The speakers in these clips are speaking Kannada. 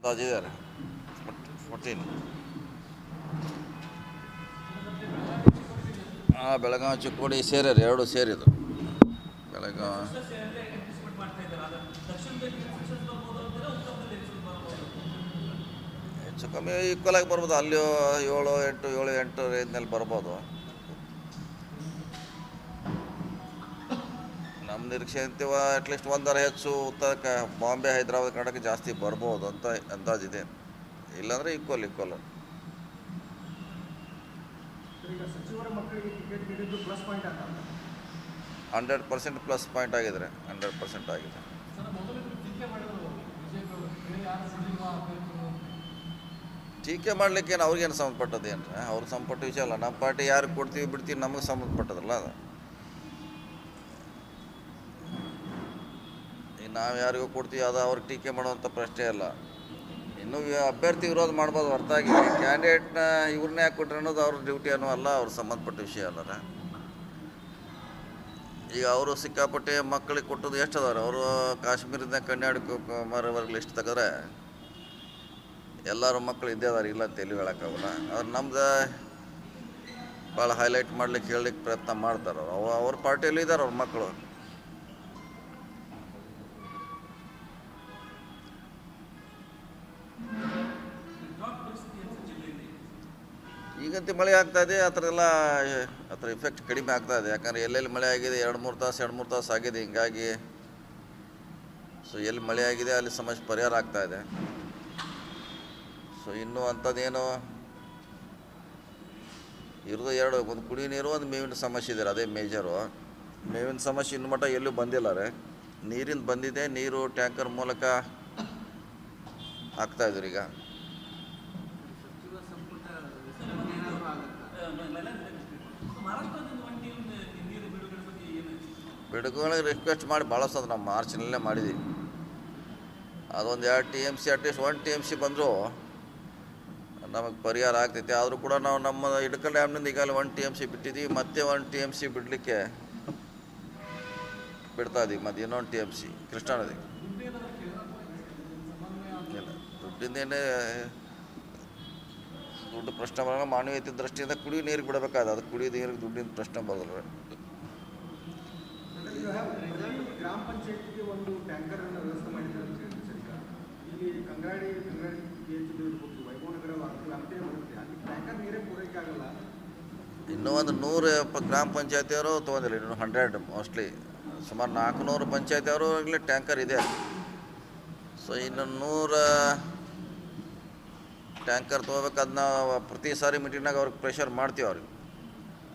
ಅಂದಾಜಿದ್ದಾರೆ ಫೋರ್ಟೀನ್ ಹಾಂ ಬೆಳಗಾವಿ ಚಿಕ್ಕೋಡಿ ಸೇರ್ಯಾರ, ಎರಡು ಸೇರಿದು ಬೆಳಗಾವಿ. ಹೆಚ್ಚು ಕಮ್ಮಿ ಈಕ್ವಲ್ ಆಗಿ ಬರ್ಬೋದು. ಅಲ್ಲಿ ಏಳು, ಎಂಟು ಏಳು, ಎಂಟು ರೇಂಜ್ನಲ್ಲಿ ಬರ್ಬೋದು. ನಿರೀಕ್ಷೆ ಅಂತೀವ ಅಟ್ಲೀಸ್ಟ್ ಒಂದರ ಹೆಚ್ಚು ಉತ್ತರ ಕ ಬಾಂಬೆ ಹೈದರಾಬಾದ್ ಕರ್ನಾಟಕ ಜಾಸ್ತಿ ಬರ್ಬೋದು ಅಂತ ಅಂದಾಜಿದೆ. ಇಲ್ಲಾಂದರೆ equal equal hundred percent plus point ಆಗಿದ್ರೆ ಹಂಡ್ರೆಡ್ ಪರ್ಸೆಂಟ್ ಆಗಿದೆ ಟೀಕೆ ಮಾಡ್ಲಿಕ್ಕೆ ಏನು ಅವ್ರಿಗೇನು ಸಂಬಂಧಪಟ್ಟದ್ದು ಏನು ಅವ್ರಿಗೆ ಸಂಬಂಧಪಟ್ಟ ವಿಷಯ ಅಲ್ಲ. ನಮ್ಮ ಪಾರ್ಟಿ ಯಾರಿಗೆ ಕೊಡ್ತೀವಿ ಬಿಡ್ತೀವಿ ನಮಗೆ ಸಂಬಂಧಪಟ್ಟದಲ್ಲ ಅದು. ನಾವು ಯಾರಿಗೂ ಕೊಡ್ತೀವಿ, ಅದು ಅವ್ರಿಗೆ ಟೀಕೆ ಮಾಡುವಂಥ ಪ್ರಶ್ನೆ ಅಲ್ಲ. ಇನ್ನು ಅಭ್ಯರ್ಥಿ ವಿರೋಧ ಮಾಡ್ಬೋದು ಹೊರತಾಗಿ ಕ್ಯಾಂಡಿಡೇಟ್ನ ಇವ್ರನ್ನೇ ಯಾಕೆ ಕೊಟ್ರೆ ಅನ್ನೋದು ಅವ್ರ ಡ್ಯೂಟಿ ಅನ್ನೋ ಅಲ್ಲ, ಅವ್ರ ಸಂಬಂಧಪಟ್ಟ ವಿಷಯ ಅಲ್ಲರ ಈಗ ಅವರು ಸಿಕ್ಕಾಪಟ್ಟೆ ಮಕ್ಕಳಿಗೆ ಕೊಟ್ಟದ್ದು ಎಷ್ಟು ಅದಾರೆ ಅವರು ಕಾಶ್ಮೀರದಿಂದ ಮರವರೆಗೆ ಲಿಸ್ಟ್ ತಗದ್ರೆ ಎಲ್ಲರೂ ಮಕ್ಕಳು ಇದ್ದೇ ಅದಾರೆ, ಇಲ್ಲ ಅಂತ ಎಲ್ಲಿ ಹೇಳೋಕ್ಕಾಗಲ್ಲ. ಅವ್ರು ನಮ್ದು ಭಾಳ ಹೈಲೈಟ್ ಮಾಡ್ಲಿಕ್ಕೆ ಹೇಳಲಿಕ್ಕೆ ಪ್ರಯತ್ನ ಮಾಡ್ತಾರೆ ಅವ್ರು. ಅವ ಅವ್ರ ಪಾರ್ಟಿಯಲ್ಲಿ ಇದ್ದಾರೆ ಅವ್ರ ಮಕ್ಕಳು. ಈಗಂತೂ ಮಳೆ ಆಗ್ತಾ ಇದೆ, ಆ ಥರ ಆ ಥರ ಇಫೆಕ್ಟ್ ಕಡಿಮೆ ಆಗ್ತಾ ಇದೆ. ಯಾಕಂದರೆ ಎಲ್ಲೆಲ್ಲಿ ಮಳೆ ಆಗಿದೆ, ಎರಡು ಮೂರು ತಾಸು, ಎರಡು ಮೂರು ತಾಸು ಆಗಿದೆ, ಹಿಂಗಾಗಿ ಸೊ ಎಲ್ಲಿ ಮಳೆ ಆಗಿದೆ, ಅಲ್ಲಿ ಸಮಸ್ಯೆ ಪರಿಹಾರ ಆಗ್ತಾ ಇದೆ. ಸೊ ಇನ್ನೂ ಅಂಥದ್ದೇನು? ಇರೋದು ಎರಡು, ಒಂದು ಕುಡಿ ನೀರು, ಒಂದು ಮೇವಿನ ಸಮಸ್ಯೆ ಇದೆ, ಅದೇ ಮೇಜರು ಮೇವಿನ ಸಮಸ್ಯೆ ಇನ್ನು ಮಟ್ಟ ಎಲ್ಲೂ ಬಂದಿಲ್ಲ ರೀ. ನೀರಿಂದ ಬಂದಿದೆ, ನೀರು, ಟ್ಯಾಂಕರ್ ಮೂಲಕ ಆಗ್ತಾಯಿದ್ರು ಈಗ. ಬಿಡುಗಡೆ ರಿಕ್ವೆಸ್ಟ್ ಮಾಡಿ ಭಾಳ ನಮ್ಮ ನಾವು ಮಾರ್ಚ್ನಲ್ಲೇ ಮಾಡಿದ್ವಿ. ಅದೊಂದು ಎರಡು T M C at least one T M C ಬಂದರೂ ನಮಗೆ ಪರಿಹಾರ ಆಗ್ತೈತೆ. ಆದರೂ ಕೂಡ ನಾವು ನಮ್ಮ ಇಡ್ಕಲ್ ಡ್ಯಾಮ್ನಿಂದ ಈಗಾಗಲೇ ಒನ್ ಟಿ ಎಂ ಸಿ ಬಿಟ್ಟಿದ್ದೀವಿ ಮತ್ತೆ ಒನ್ ಟಿ ಎಂ ಸಿ ಬಿಡಲಿಕ್ಕೆ ಬಿಡ್ತಾ ಇದ್ದೀವಿ ಮತ್ತು ಇನ್ನೊಂದು ಟಿ ಎಂ ಸಿ ಕೃಷ್ಣಾ ನದಿಗೆ ಇಲ್ಲ ದುಡ್ಡಿಂದೇನೆ ದುಡ್ಡು ಪ್ರಶ್ನೆ ಬರೋಲ್ಲ. ಮಾನವೀಯತೆ ದೃಷ್ಟಿಯಿಂದ ಕುಡಿಯೋ ನೀರಿಗೆ ಬಿಡಬೇಕಾದ ಅದು ಕುಡಿಯೋ ನೀರಿಗೆ ದುಡ್ಡಿನ ಪ್ರಶ್ನೆ ಬರೋಲ್ಲ ಈಗ ಪ್ರಧಾನ ಗ್ರಾಮ ಪಂಚಾಯತಿಗೆ ಒಂದು ಟ್ಯಾಂಕರ್ ಅನ್ನು ವ್ಯವಸ್ಥೆ ಮಾಡಿದ್ದಾರೆ ಅಂತ ಹೇಳಿದ್ರು ಸರ್ ಈಗ ಇಲ್ಲಿ ಕಂಗಾಡಿ ಕಂಗಾಡಿ ಪಿ ಎಚ್ ಹೋಗ್ತೀವಿ ವೈಭವನಗರ ವಾರ್ತೆಗಳು ಟ್ಯಾಂಕರ್ ನೀರೇ ಪೂರೈಕೆ ಆಗಲ್ಲ. ಇನ್ನೂ ಒಂದು ನೂರು ಗ್ರಾಮ ಪಂಚಾಯತಿಯವರು ತೊಗೊಂಡಿಲ್ಲ. ಇನ್ನು ಹಂಡ್ರೆಡ್ ಮೋಸ್ಟ್ಲಿ ಸುಮಾರು ನಾಲ್ಕುನೂರು ಪಂಚಾಯತಿಯವರು ಈಗಲೇ ಟ್ಯಾಂಕರ್ ಇದೆ. ಸೊ ಇನ್ನು ನೂರ ಟ್ಯಾಂಕರ್ ತೊಗೋಬೇಕು ಅದನ್ನ ಪ್ರತಿ ಸಾರಿ ಮೀಟಿಂಗ್ನಾಗ ಅವ್ರಿಗೆ ಪ್ರೆಷರ್ ಮಾಡ್ತೀವಿ ಅವ್ರಿಗೆ.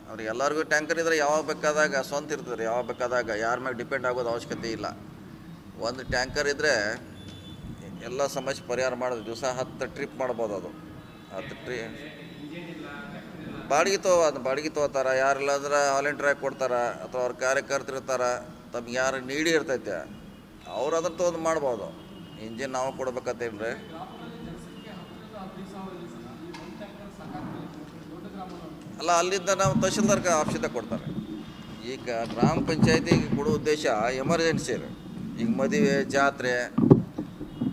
ಅವ್ರಿಗೆ ಎಲ್ಲರಿಗೂ ಟ್ಯಾಂಕರ್ ಇದ್ರೆ ಯಾವಾಗ ಬೇಕಾದಾಗ ಸ್ವಂತ ಇರ್ತದೆ ಯಾವಾಗ ಬೇಕಾದಾಗ ಯಾರ ಮ್ಯಾಗೆ ಡಿಪೆಂಡ್ ಆಗೋದು ಅವಶ್ಯಕತೆ ಇಲ್ಲ. ಒಂದು ಟ್ಯಾಂಕರ್ ಇದ್ದರೆ ಎಲ್ಲ ಸಮಸ್ಯೆ ಪರಿಹಾರ ಮಾಡೋದು ದಿವಸ ಹತ್ತು ಟ್ರಿಪ್ ಮಾಡ್ಬೋದು ಅದು. ಹತ್ತು ಟ್ರಿ ಬಾಡಿಗೆ ತೋ ಅದು ಬಾಡಿಗೆ ತೊಗೋತಾರ. ಯಾರಿಲ್ಲ ಅಂದ್ರೆ ವಾಲಂಟಿಯರ್ ಕೊಡ್ತಾರೆ ಅಥವಾ ಅವ್ರ ಕಾರ್ಯಕರ್ತರು ಇರ್ತಾರ. ತಮ್ಗೆ ಯಾರು ನೀಡಿ ಇರ್ತೈತೆ. ಅವ್ರು ಅದನ್ನು ತೊಗೊಂಡು ಮಾಡ್ಬೋದು. ಇಂಜಿನ್ ನಾವು ಕೊಡ್ಬೇಕತ್ತೇನ್ರಿ? ಅಲ್ಲ, ಅಲ್ಲಿಂದ ನಾವು ತಹಶೀಲ್ದಾರ್ಗೆ ಆಫೀಸಿದಾಗ ಕೊಡ್ತಾರೆ. ಈಗ ಗ್ರಾಮ ಪಂಚಾಯತಿಗೆ ಕೊಡೋ ಉದ್ದೇಶ ಎಮರ್ಜೆನ್ಸಿ ರೀ. ಈಗ ಮದುವೆ ಜಾತ್ರೆ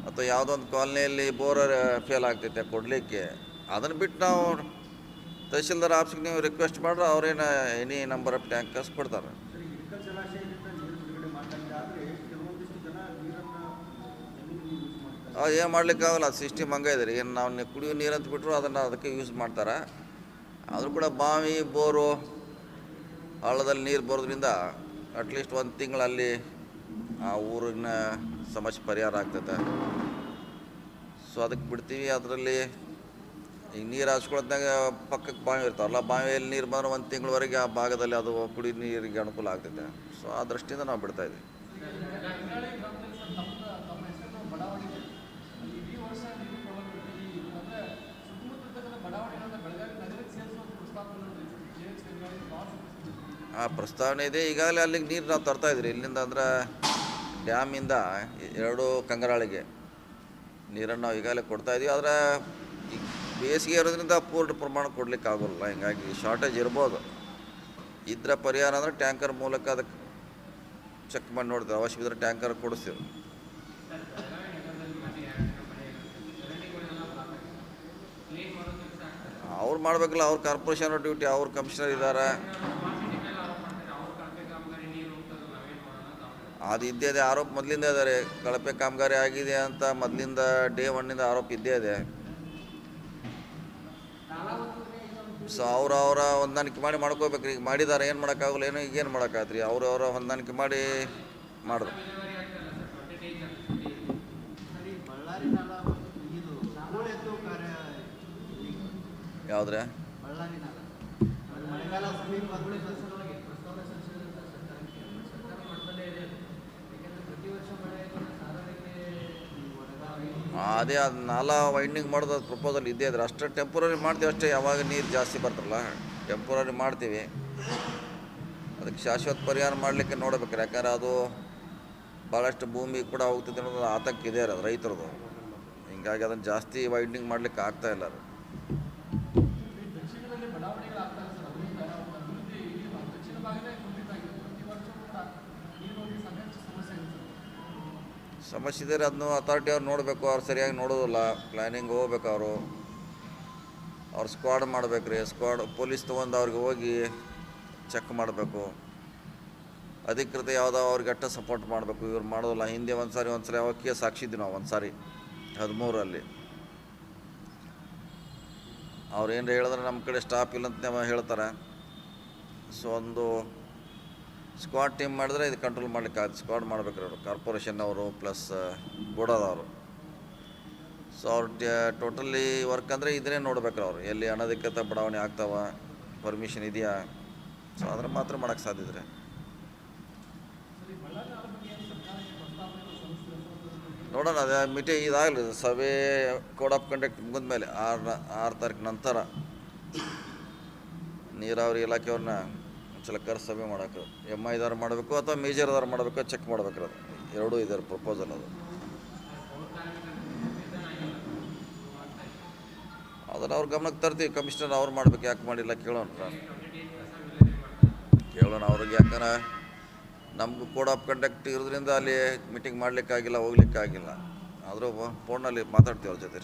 ಅಥವಾ ಯಾವುದೋ ಒಂದು ಕಾಲನಿಯಲ್ಲಿ ಬೋರರ್ ಫೇಲ್ ಆಗ್ತೈತೆ ಕೊಡಲಿಕ್ಕೆ ಅದನ್ನು ಬಿಟ್ಟು ನಾವು ತಹಶೀಲ್ದಾರ್ ಆಫೀಸ್ಗೆ ನೀವು ರಿಕ್ವೆಸ್ಟ್ ಮಾಡ್ರೆ ಅವ್ರೇನು ಎನಿ ನಂಬರ್ ಆಫ್ ಟ್ಯಾಂಕರ್ಸ್ ಕೊಡ್ತಾರೆ. ಸರಿ ಇಡ್ಕಲ್ ಜಲಾಶಯದಿಂದ ನೀರು ಬಿಡುಗಡೆ ಮಾಡ್ತಾರೆ ಆದರೆ ಕೆಲವೊಂದಿಷ್ಟು ಜನ ನೀರನ್ನು ಜಮೀನಿಗೆ ಯೂಸ್ ಮಾಡ್ತಾರೆ. ಅದು ಏನು ಮಾಡಲಿಕ್ಕಾಗಲ್ಲ ಅದು ಸಿಸ್ಟಮ್ ಹಂಗೆ ಇದೆ ರೀ. ಏನು ನಾವು ಕುಡಿಯೋ ನೀರು ಅಂತ ಬಿಟ್ಟರು ಅದನ್ನು ಅದಕ್ಕೆ ಯೂಸ್ ಮಾಡ್ತಾರೆ. ಆದರೂ ಕೂಡ ಬಾವಿ ಬೋರು ಹಳ್ಳದಲ್ಲಿ ನೀರು ಬರೋದ್ರಿಂದ ಅಟ್ಲೀಸ್ಟ್ ಒಂದು ತಿಂಗಳಲ್ಲಿ ಆ ಊರಿನ ಸಮಸ್ಯೆ ಪರಿಹಾರ ಆಗ್ತೈತೆ. ಸೊ ಅದಕ್ಕೆ ಬಿಡ್ತೀವಿ. ಅದರಲ್ಲಿ ಈಗ ನೀರು ಹಾಸ್ಕೊಳತ್ನಾಗ ಪಕ್ಕಕ್ಕೆ ಬಾವಿ ಇರ್ತಾವಲ್ಲ ಬಾವಿಯಲ್ಲಿ ನೀರು ಬಂದ್ರೆ ಒಂದು ತಿಂಗಳವರೆಗೆ ಆ ಭಾಗದಲ್ಲಿ ಅದು ಕುಡಿ ನೀರಿಗೆ ಅನುಕೂಲ ಆಗ್ತೈತೆ. ಸೊ ಆ ದೃಷ್ಟಿಯಿಂದ ನಾವು ಬಿಡ್ತಾ ಇದ್ದೀವಿ ಆ ಪ್ರಸ್ತಾವನೆ ಇದೆ. ಈಗಾಗಲೇ ಅಲ್ಲಿಗೆ ನೀರು ನಾವು ತರ್ತಾ ಇದ್ರಿ. ಇಲ್ಲಿಂದ ಅಂದ್ರೆ ಡ್ಯಾಮಿಂದ ಎರಡು ಕಂಗರಾಳಿಗೆ ನೀರನ್ನು ನಾವು ಈಗಾಗಲೇ ಕೊಡ್ತಾಯಿದ್ವಿ ಆದರೆ ಬೇಸಿಗೆ ಇರೋದ್ರಿಂದ ಪೂರ್ಣ ಪ್ರಮಾಣ ಕೊಡಲಿಕ್ಕೆ ಆಗೋಲ್ಲ. ಹೀಗಾಗಿ ಶಾರ್ಟೇಜ್ ಇರ್ಬೋದು. ಇದ್ರ ಪರಿಹಾರ ಅಂದರೆ ಟ್ಯಾಂಕರ್ ಮೂಲಕ ಅದಕ್ಕೆ ಚೆಕ್ ಮಾಡಿ ನೋಡ್ತೀವಿ. ಅವಶ್ಯ ಇದ್ರೆ ಟ್ಯಾಂಕರ್ ಕೊಡಿಸ್ತೀವಿ ಅವ್ರು ಮಾಡಬೇಕಲ್ಲ, ಅವ್ರ ಕಾರ್ಪೊರೇಷನ್ ಡ್ಯೂಟಿ ಅವ್ರ ಕಮಿಷನರ್ ಇದ್ದಾರೆ. ಅದು ಇದ್ದೇ ಇದೆ. ಆರೋಪ ಮೊದಲಿಂದ ಇದ್ದಾರೆ ಕಳಪೆ ಕಾಮಗಾರಿ ಆಗಿದೆ ಅಂತ ಮೊದಲಿಂದ ಡೇ ಒನ್ನಿಂದ ಆರೋಪ ಇದ್ದೇ ಇದೆ. ಸೊ ಅವ್ರ ಅವರ ಹೊಂದಾಣಿಕೆ ಮಾಡಿ ಮಾಡ್ಕೋಬೇಕು. ಈಗ ಮಾಡಿದ್ದಾರೆ. ಏನು ಮಾಡೋಕ್ಕಾಗಲ್ಲ. ಏನು ಈಗ ಏನು ಮಾಡೋಕ್ಕಾಗ್ತ್ರಿ ಅವ್ರು ಅವರ ಹೊಂದಾಣಿಕೆ ಮಾಡಿ ಮಾಡಿದ್ರು. ಯಾವುದ್ರೆ? ಅದು ಅದೇ ನಾಲ ವೈಂಡಿಂಗ್ ಮಾಡೋದು ಅದು ಪ್ರಪೋಸಲ್ ಇದ್ದೇ ಇದ್ರೆ ಅಷ್ಟೇ ಟೆಂಪ್ರರಿ ಮಾಡ್ತೀವಿ ಅಷ್ಟೇ, ಯಾವಾಗ ನೀರು ಜಾಸ್ತಿ ಬರ್ತಲ್ಲ ಟೆಂಪ್ರರಿ ಮಾಡ್ತೀವಿ. ಅದಕ್ಕೆ ಶಾಶ್ವತ ಪರಿಹಾರ ಮಾಡಲಿಕ್ಕೆ ನೋಡ್ಬೇಕು, ಯಾಕಂದ್ರೆ ಅದು ಭಾಳಷ್ಟು ಭೂಮಿ ಕೂಡ ಹೋಗ್ತದೆ ಅನ್ನೋದು ಆತಂಕ ಇದೆ ಅದು ರೈತರದು. ಹಿಂಗಾಗಿ ಅದನ್ನು ಜಾಸ್ತಿ ವೈಂಡಿಂಗ್ ಮಾಡಲಿಕ್ಕೆ ಆಗ್ತಾ ಇಲ್ಲ ಅದು ದಕ್ಷಿಣದಲ್ಲಿ ಬಡಾವಣೆಗಳಾಗ್ತಾ ಇದೆ ಸರ್ ಅದರಿಂದ ಅಭಿವೃದ್ಧಿ ಇಲ್ಲಿ ದಕ್ಷಿಣ ಭಾಗನೇ ಕುಂಠಿತ ಆಗಿದೆ ಪ್ರತಿ ವರ್ಷ ಕೂಡ ನೀರು ಹೋಗಿ ಸಾಕಷ್ಟು ಸಮಸ್ಯೆ ಇದೆ ಸರ್ ಸಮಸ್ಯೆ ಇದ್ದರೆ ಅದನ್ನು ಅಥಾರಿಟಿ ಅವ್ರು ನೋಡಬೇಕು, ಅವ್ರು ಸರಿಯಾಗಿ ನೋಡೋದಿಲ್ಲ. ಪ್ಲ್ಯಾನಿಂಗ್ ಹೋಗ್ಬೇಕು ಅವರು. ಅವ್ರು ಸ್ಕ್ವಾಡ್ ಮಾಡ್ಬೇಕು ರೀ ಸ್ಕ್ವಾಡ್ ಪೊಲೀಸ್ ತೊಗೊಂಡು ಅವ್ರಿಗೆ ಹೋಗಿ ಚೆಕ್ ಮಾಡಬೇಕು. ಅಧಿಕೃತ ಯಾವುದೋ ಅವ್ರಿಗೆ ಅಟ್ಟ ಸಪೋರ್ಟ್ ಮಾಡಬೇಕು. ಇವ್ರು ಮಾಡೋದಿಲ್ಲ. ಹಿಂದೆ ಒಂದು ಸಾರಿ ಒಂದು ಸಾರಿ ಅವಕ್ಕೆ ಕೇಸ್ ಹಾಕ್ಸಿದ್ವಿ ನಾವು ಒಂದು ಸಾರಿ, ಹದಿಮೂರಲ್ಲಿ. ಅವ್ರು ಏನು ಹೇಳಿದ್ರೆ ನಮ್ಮ ಕಡೆ ಸ್ಟಾಪ್ ಇಲ್ಲ ಅಂತ ಹೇಳ್ತಾರೆ. ಸೊ ಒಂದು ಸ್ಕ್ವಾಡ್ ಟೀಮ್ ಮಾಡಿದ್ರೆ ಇದು ಕಂಟ್ರೋಲ್ ಮಾಡ್ಲಿಕ್ಕೆ ಸ್ಕ್ವಾಡ್ ಮಾಡ್ಬೇಕ್ರಿ ಅವರು ಕಾರ್ಪೊರೇಷನ್ ಅವರು ಪ್ಲಸ್ ಬುಡದವರು ಸೊ ಅವ್ರು ಟೋಟಲಿ ವರ್ಕ್ ಅಂದರೆ ಇದನ್ನೇ ನೋಡ್ಬೇಕ್ರಿ ಅವರು. ಎಲ್ಲಿ ಅನಧಿಕೃತ ಬಡಾವಣೆ ಆಗ್ತಾವ ಪರ್ಮಿಷನ್ ಇದೆಯಾ? ಸೊ ಅದ್ರ ಮಾತ್ರ ಮಾಡೋಕ್ಕೆ ಸಾಧ್ಯತೆ ರೀ ನೋಡೋಣ, ಅದೇ ಮೀಟಿಂಗ್ ಇದಾಗಲಿ. ಸಭೆ ಕೋಡ್ ಆಫ್ ಕಂಡಕ್ಟ್ ಮುಗಿದ ಮೇಲೆ ಆರು ಆರು ತಾರೀಕು ನಂತರ ನೀರಾವರಿ ಇಲಾಖೆಯವ್ರನ್ನ ಕರೆಸಿ ಸಭೆ ಮಾಡೋಕೆ ಎಂ ಐದಾರು ಮಾಡಬೇಕು ಅಥವಾ ಮೇಜರ್ದಾರು ಮಾಡಬೇಕು ಚೆಕ್ ಮಾಡ್ಬೇಕು ಅದು ಎರಡೂ ಇದಾರೆ ಪ್ರಪೋಸಲ್ ಅದು. ಅದನ್ನು ಅವ್ರ ಗಮನಕ್ಕೆ ತರ್ತೀವಿ ಕಮಿಷನರ್ ಅವ್ರು ಮಾಡ್ಬೇಕು, ಯಾಕೆ ಮಾಡಿಲ್ಲ ಕೇಳೋಣ. ಕೇಳೋಣ ಅವ್ರಿಗೆ, ಯಾಕಂದ್ರೆ ನಮಗೂ ಕೋಡ್ ಆಫ್ ಕಂಡಕ್ಟ್ ಇರೋದ್ರಿಂದ ಅಲ್ಲಿ ಮೀಟಿಂಗ್ ಮಾಡಲಿಕ್ಕಾಗಿಲ್ಲ ಹೋಗ್ಲಿಕ್ಕಾಗಿಲ್ಲ ಆದರೂ ಫೋನಲ್ಲಿ ಮಾತಾಡ್ತೀವಿ ಅವ್ರ ಜೊತೆ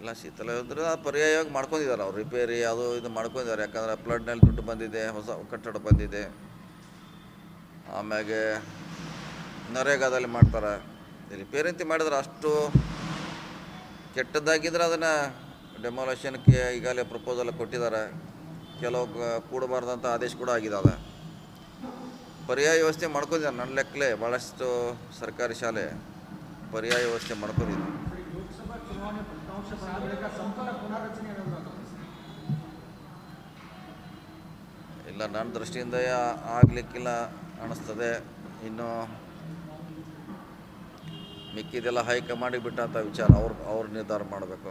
ಇಲ್ಲ, ಶೀತಲ ಇದ್ರೆ ಆ ಪರ್ಯಾಯವಾಗಿ ಮಾಡ್ಕೊಂಡಿದ್ದಾರೆ ಅವ್ರು. ರಿಪೇರಿ ಅದು ಇದು ಮಾಡ್ಕೊಂಡಿದ್ದಾರೆ. ಯಾಕಂದ್ರೆ ಫ್ಲಡ್ನಲ್ಲಿ ದುಡ್ಡು ಬಂದಿದೆ, ಹೊಸ ಕಟ್ಟಡ ಬಂದಿದೆ. ಆಮ್ಯಾಗೆ ನರೇಗಾದಲ್ಲಿ ಮಾಡ್ತಾರೆ. ರಿಪೇರಿ ಅಂತ ಮಾಡಿದ್ರೆ ಅಷ್ಟು ಕೆಟ್ಟದ್ದಾಗಿದ್ರೆ ಅದನ್ನು ಡೆಮಾಲೇಷನ್ಗೆ ಈಗಾಗಲೇ ಪ್ರಪೋಸಲ್ ಕೊಟ್ಟಿದ್ದಾರೆ. ಕೆಲವು ಕೂಡಬಾರ್ದಂಥ ಆದೇಶ ಕೂಡ ಆಗಿದೆ ಆಗಿದ್ದಾವೆ ಪರ್ಯಾಯ ವ್ಯವಸ್ಥೆ ಮಾಡ್ಕೊಂಡಿದ್ದಾರೆ ನನ್ನ ಲೆಕ್ಕಲೆ ಭಾಳಷ್ಟು ಸರ್ಕಾರಿ ಶಾಲೆ ಪರ್ಯಾಯ ವ್ಯವಸ್ಥೆ ಸರ್? ಇಲ್ಲ ನನ್ನ ದೃಷ್ಟಿಯಿಂದ ಆಗ್ಲಿಕ್ಕಿಲ್ಲ ಅನ್ನಿಸ್ತದೆ ಇನ್ನು ಮಿಕ್ಕಿದೆಲ್ಲ ಹೈಕಮಾಂಡಿಗೆ ಬಿಟ್ಟಂಥ ವಿಚಾರ ಅವ್ರು ಅವ್ರು ನಿರ್ಧಾರ ಮಾಡಬೇಕು.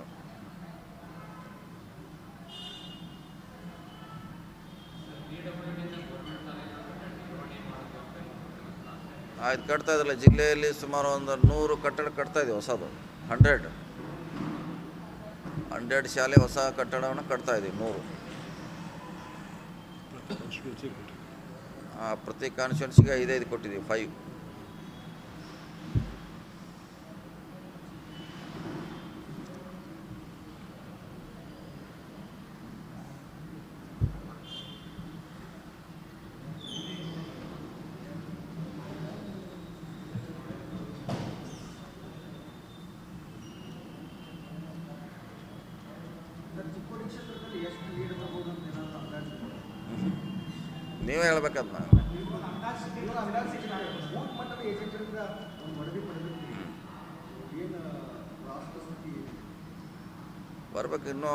ಆಯ್ತು, ಕಟ್ತಾ ಇದ್ರಲ್ಲ ಜಿಲ್ಲೆಯಲ್ಲಿ ಸುಮಾರು ಒಂದು ನೂರು ಕಟ್ಟಡ ಕಟ್ತಾ ಇದೀವಿ ಹೊಸದು. ಹಂಡ್ರೆಡ್. ಹಂಡ್ರೆಡ್ ಶಾಲೆ ಹೊಸ ಕಟ್ಟಡವನ್ನು ಕಟ್ತಾ ಇದೀವಿ ನೂರು ಪ್ರತಿ ಕಾನ್ಸ್ಟಿಟ್ಯೂನ್ಸಿಗೆ ಐದೈದು ಕೊಟ್ಟಿದ್ದೀವಿ ಫೈವ್ ಸರ್ ಚಿಕ್ಕೋಡಿ ಕ್ಷೇತ್ರದಲ್ಲಿ ಎಷ್ಟು ಲೀಡ್ ಬರ್ಬೋದು ಅಂತ ಏನಾದರೂ ಅಂದಾಜು ನೀವೇ ಹೇಳ್ಬೇಕದ್ನ ಇವಾಗ ಅಂದಾಜು ಬೂತ್ ಮಟ್ಟದ ಏಜೆಂಟರಿಂದ ಒಂದು ವರದಿ ಪಡೆದಿರ್ತೀವಿ ಏನು ರಾಷ್ಟ್ರ ಸ್ಥಿತಿ ಇದೆ? ಬರ್ಬೇಕು ಇನ್ನೂ.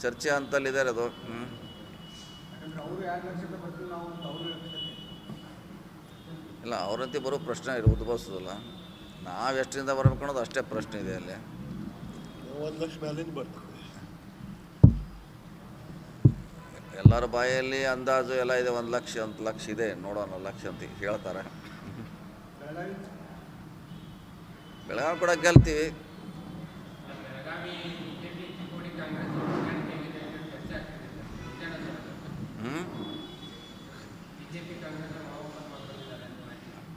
ಚರ್ಚೆ ಅಂತಲ್ಲಿದ್ದಾರೆ ಅದು. ಹ್ಞೂ ನಾವು ಇಲ್ಲ, ಅವರಂತೆ ಬರೋ ಪ್ರಶ್ನೆ ಉದ್ಭವಿಸೋದಿಲ್ಲ ನಾವು ಎಷ್ಟರಿಂದ ಬರ್ಬೇಕು ಅನ್ನೋದು ಅಷ್ಟೇ ಪ್ರಶ್ನೆ ಇದೆ ಅಲ್ಲಿ. ಒಂದು ಲಕ್ಷ ಮೇಲಿಂದ ಬರ್ತದೆ ಎಲ್ಲರ ಬಾಯಲ್ಲಿ ಅಂದಾಜು ಎಲ್ಲ ಇದೆ, ಒಂದು ಲಕ್ಷ ಅಂತ ಲಕ್ಷ ಇದೆ. ನೋಡೋಣ ಲಕ್ಷ ಅಂತ ಹೇಳ್ತಾರೆ. ಬೆಳಗಾವಿ ಕೂಡ ಗೆಲ್ತೀವಿ.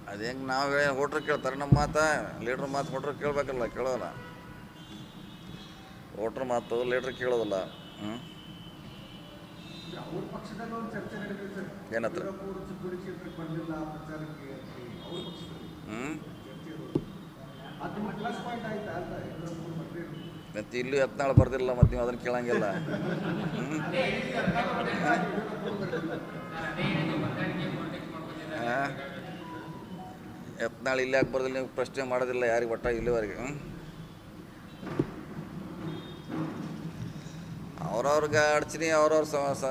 ಅದು ಹೆಂಗೆ ನಾವು ಹೋಟ್ರ್ ಕೇಳ್ತಾರೆ ನಮ್ಮ ಮಾತ, ಲೀಡ್ರ್ ಮಾತು ಹೋಟ್ರ್ ಕೇಳಬೇಕಲ್ಲ, ಕೇಳೋಲ್ಲ. ಹೋಟ್ರ್ ಮಾತು ಲೀಡ್ರ್ ಕೇಳೋದಿಲ್ಲ. ಹ್ಞೂ ಏನತ್ರ? ಮತ್ತೆ ಇಲ್ಲೂ ಎತ್ನಾಳು ಬರ್ದಿಲ್ಲ ಮತ್ತೆ ನೀವು ಅದನ್ನು ಕೇಳಂಗಿಲ್ಲ. ಎತ್ನಾಳು ಇಲ್ಲಿ ಯಾಕೆ ಬರ್ದಿಲ್ಲ ನೀವು ಪ್ರಶ್ನೆ ಮಾಡೋದಿಲ್ಲ ಯಾರಿಗೆ ಒಟ್ಟ ಇಲ್ಲಿವರೆಗೆ ಹ್ಞೂ ಅವ್ರವ್ರಿಗೆ ಅಡಚಣೆ, ಅವ್ರವ್ರ ಸ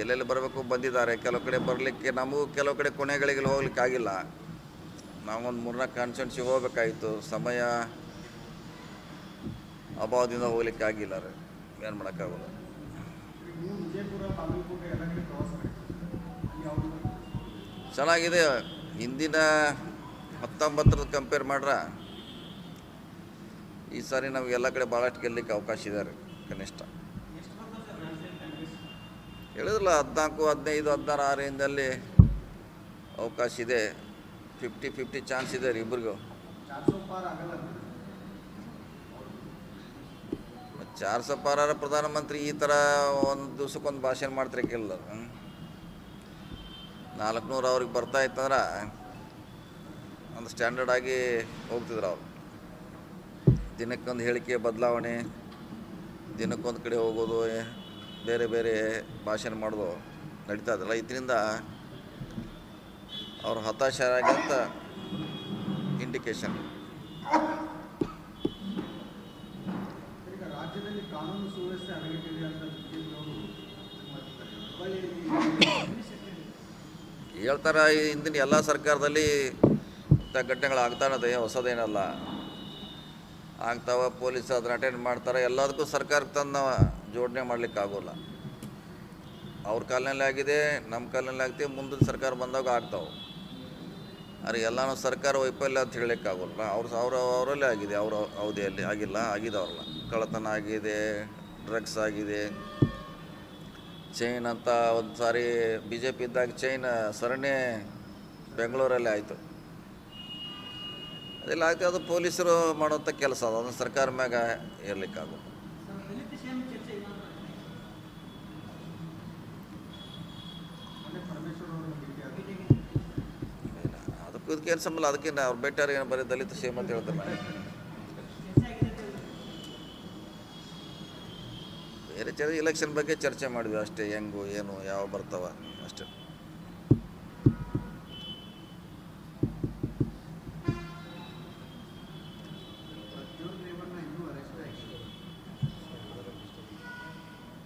ಎಲ್ಲೆಲ್ಲಿ ಬರಬೇಕು ಬಂದಿದ್ದಾರೆ. ಕೆಲವು ಕಡೆ ಬರಲಿಕ್ಕೆ ನಮಗೂ ಕೆಲವು ಕಡೆ ಕೊನೆಗಳಿಗೆ ಹೋಗ್ಲಿಕ್ಕಾಗಿಲ್ಲ ನಾವೊಂದು ಮೂರ್ನಾಲ್ಕು ಕಾನ್ಸ್ಟೆನ್ಸಿ ಹೋಗ್ಬೇಕಾಗಿತ್ತು ಸಮಯ ಅಭಾವದಿಂದ ಹೋಗ್ಲಿಕ್ಕೆ ಆಗಿಲ್ಲ ರೀ. ಏನು ಮಾಡೋಕ್ಕಾಗಲ್ಲ. ಚೆನ್ನಾಗಿದೆ. ಹಿಂದಿನ ಹತ್ತೊಂಬತ್ತರದ್ದು ಕಂಪೇರ್ ಮಾಡ್ರೆ? ಈ ಸಾರಿ ನಮಗೆ ಎಲ್ಲ ಕಡೆ ಭಾಳಷ್ಟು ಗೆಲ್ಲಲಿಕ್ಕೆ ಅವಕಾಶ ಇದೆ ರೀ ಕನಿಷ್ಠ. ಹೇಳಿದ್ರಲ್ಲ ಹದಿನಾಲ್ಕು, ಹದಿನೈದು, ಹದಿನಾರು ಆ ರೇಂಜಲ್ಲಿ ಅವಕಾಶ ಇದೆ. ಫಿಫ್ಟಿ ಫಿಫ್ಟಿ ಚಾನ್ಸ್ ಇದೆ ರೀ ಇಬ್ರಿಗೂ. ಚಾರ್ ಸौ ಪಾರ್ ಆಗಲ್ಲ ಅಂತಾರೆ. ಚಾರ್ ಸौ ಪ್ರಧಾನಮಂತ್ರಿ ಈ ಥರ ಒಂದು ದಿವ್ಸಕ್ಕೊಂದು ಭಾಷಣ ಮಾಡ್ತಿರಕ್ಕಿಲ್ಲ ನಾಲ್ಕುನೂರು ಅವ್ರಿಗೆ ಬರ್ತಾ ಇತ್ತಂದ್ರೆ ಒಂದು ಸ್ಟ್ಯಾಂಡರ್ಡ್ ಆಗಿ ಹೋಗ್ತಿದ್ರು ಅವ್ರು. ದಿನಕ್ಕೊಂದು ಹೇಳಿಕೆ ಬದಲಾವಣೆ ದಿನಕ್ಕೊಂದು ಕಡೆ ಹೋಗೋದು ಬೇರೆ ಬೇರೆ ಭಾಷಣ ಮಾಡೋದು ನಡೀತಾ ಇದ್ರಲ್ಲ ಇದರಿಂದ ಅವರು ಹತಾಶರಾಗಿ ಅಂತ ಇಂಡಿಕೇಶನ್ ಹೇಳ್ತಾರೆ ಹಿಂದಿನ ಎಲ್ಲ ಸರ್ಕಾರದಲ್ಲಿ ಇಂಥ ಘಟನೆಗಳು ಆಗ್ತಾನದೆ ಹೊಸದೇನಲ್ಲ. ಆಗ್ತಾವ, ಪೊಲೀಸ್ ಅದನ್ನ ಅಟೆಂಡ್ ಮಾಡ್ತಾರೆ, ಎಲ್ಲದಕ್ಕೂ ಸರ್ಕಾರಕ್ಕೆ ತಂದು ಜೋಡಣೆ ಮಾಡ್ಲಿಕ್ಕೆ ಆಗೋಲ್ಲ. ಅವ್ರ ಕಾಲಿನಲ್ಲಿ ಆಗಿದೆ ನಮ್ಮ ಕಾಲಿನಲ್ಲಿ ಆಗ್ತೀವಿ ಮುಂದಿನ ಸರ್ಕಾರ ಬಂದಾಗ ಆಗ್ತಾವೆ. ಅರೆ ಎಲ್ಲನೂ ಸರ್ಕಾರ ವೈಫಲ್ಯ ಅಂತ ಹೇಳಲಿಕ್ಕಾಗಲ್ಲ ಅವ್ರು ಅವ್ರ ಅವರಲ್ಲೇ ಆಗಿದೆ, ಅವ್ರ ಅವಧಿಯಲ್ಲಿ ಆಗಿಲ್ಲ, ಆಗಿದವ್ರಲ್ಲ. ಕಳ್ಳತನ ಆಗಿದೆ ಡ್ರಗ್ಸ್ ಆಗಿದೆ. ಚೈನ್ ಅಂತ ಒಂದು ಸಾರಿ ಬಿ ಜೆ ಪಿ ಇದ್ದಾಗ ಚೈನ್ ಸರಣಿ ಬೆಂಗಳೂರಲ್ಲಿ ಆಯಿತು. ಅದೆಲ್ಲ ಆಗ್ತದೆ ಅದು ಪೊಲೀಸರು ಮಾಡುವಂಥ ಕೆಲಸ ಅದು. ಅದನ್ನು ಸರ್ಕಾರ ಮ್ಯಾಗ ಇರಲಿಕ್ಕಾಗ ಅದಕ್ಕೂ ಇದಕ್ಕೆ ಏನು ಸಂಬಂಧ? ಅದಕ್ಕೆ ಅವ್ರು ಬೆಟ್ಟಾರ ಏನು ಬರೀ ದಲಿತ ಸೇಮ್ ಅಂತ ಹೇಳ್ತಾರೆ. ಬೇರೆ ಚರ್ಚೆ ಇಲೆಕ್ಷನ್ ಬಗ್ಗೆ ಚರ್ಚೆ ಮಾಡಿದ್ವಿ ಅಷ್ಟೇ, ಹೆಂಗು, ಏನು, ಯಾವ ಬರ್ತಾವ.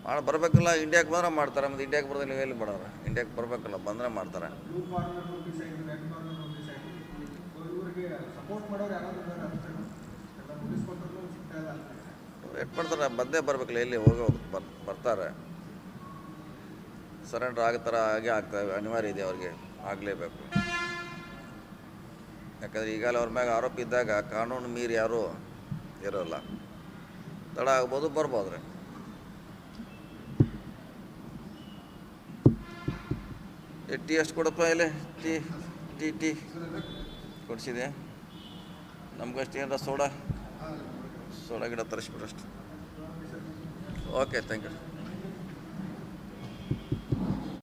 ಮಾಡಿ ಬರಬೇಕಲ್ಲ ಇಂಡಿಯಾಕ್ಕೆ ಬಂದ್ರೆ ಮಾಡ್ತಾರೆ, ಮತ್ತು ಇಂಡಿಯಾಕ್ಕೆ ನೀವು ಎಲ್ಲಿ ಬಿಡೋರ ಇಂಡಿಯಾಕ್ಕೆ ಬರಬೇಕಲ್ಲ, ಬಂದರೆ ಮಾಡ್ತಾರೆ. ಎಟ್ ಮಾಡ್ತಾರೆ, ಬಂದೇ ಬರಬೇಕಲ್ಲ, ಎಲ್ಲಿ ಹೋಗಿ ಹೋಗಿ ಬರ್, ಬರ್ತಾರೆ. ಸರೆಂಡರ್ ಆಗ್ತಾರೆ ಹಾಗೆ ಆಗ್ತವೆ ಅನಿವಾರ್ಯ ಇದೆ ಅವ್ರಿಗೆ, ಆಗಲೇಬೇಕು. ಯಾಕಂದ್ರೆ ಈಗಾಗಲೇ ಅವ್ರ ಮ್ಯಾಗ ಆರೋಪ ಇದ್ದಾಗ, ಕಾನೂನು ಮೀರಿ ಯಾರೂ ಇರೋಲ್ಲ. ತಡ ಆಗ್ಬೋದು, ಬರ್ಬೋದು. ಟೀ ಅಷ್ಟು ಕೊಡಪ್ಪ ಇಲ್ಲೇ ಟೀ ಟೀ ಟೀ. ಕೊಡಿಸಿದೆ. ನಮ್ಗಷ್ಟು ಏನಾರ ಸೋಡಾ? ಸೋಡಾ ಗಿಡ ತರಿಸ್ಬಿಡ್ರಷ್ಟು ಓಕೆ ಥ್ಯಾಂಕ್ ಯು